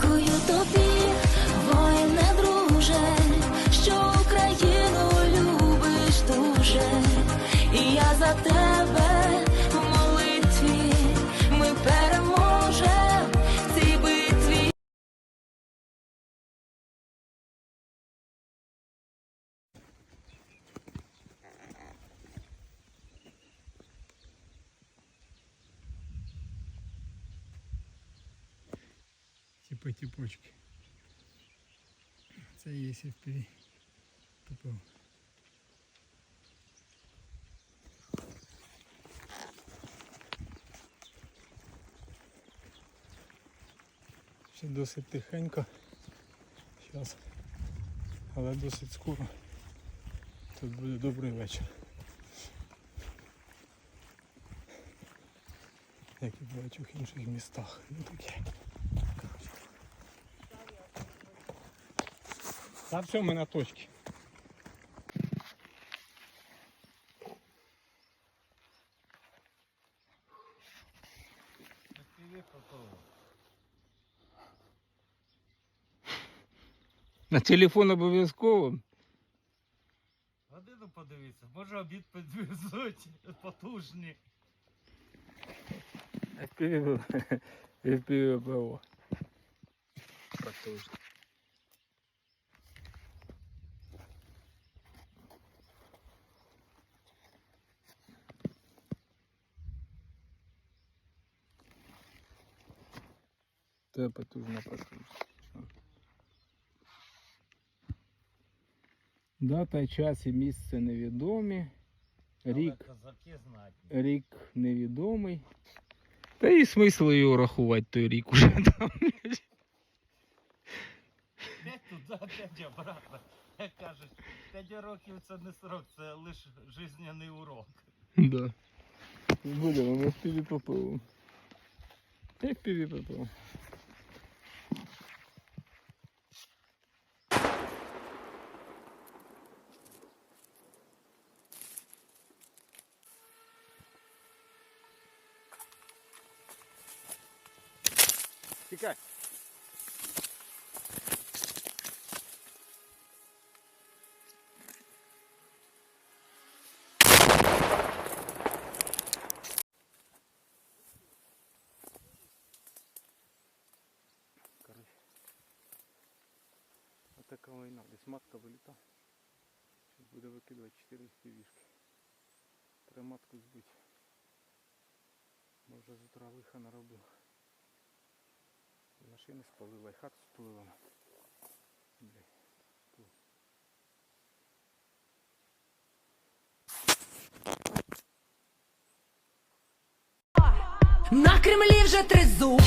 こよとび Типа типочки. Це є FPV. Тупо. Ще досить тихенько. Зараз. Але досить скоро. Тут буде добрий вечір. Як і в багатьох інших містах. Ну таке. Та все, ми на точці. На телефон обов'язково. Годину подивіться, може обід підвезуть потужні. FPV, FPV ПО. Потужно. Це потужно потужно. Дата, час і місце невідомі. Рік. Рік невідомий. Та і смисл його рахувати той рік уже там. П'ять туди, п'ять обратно. Як кажуть, п'ять років це не срок, це лише жизненний урок. Да. Будемо ми в ПВППУ. Як ПВППУ. Тікай. Короче. Отака війна. Десь матка виліта. Зараз буде викидувати 4 співішки. Треба матку збити. Може з утра лиха наробив. Машини спалила, і хату спалила. На Кремлі вже тризуб,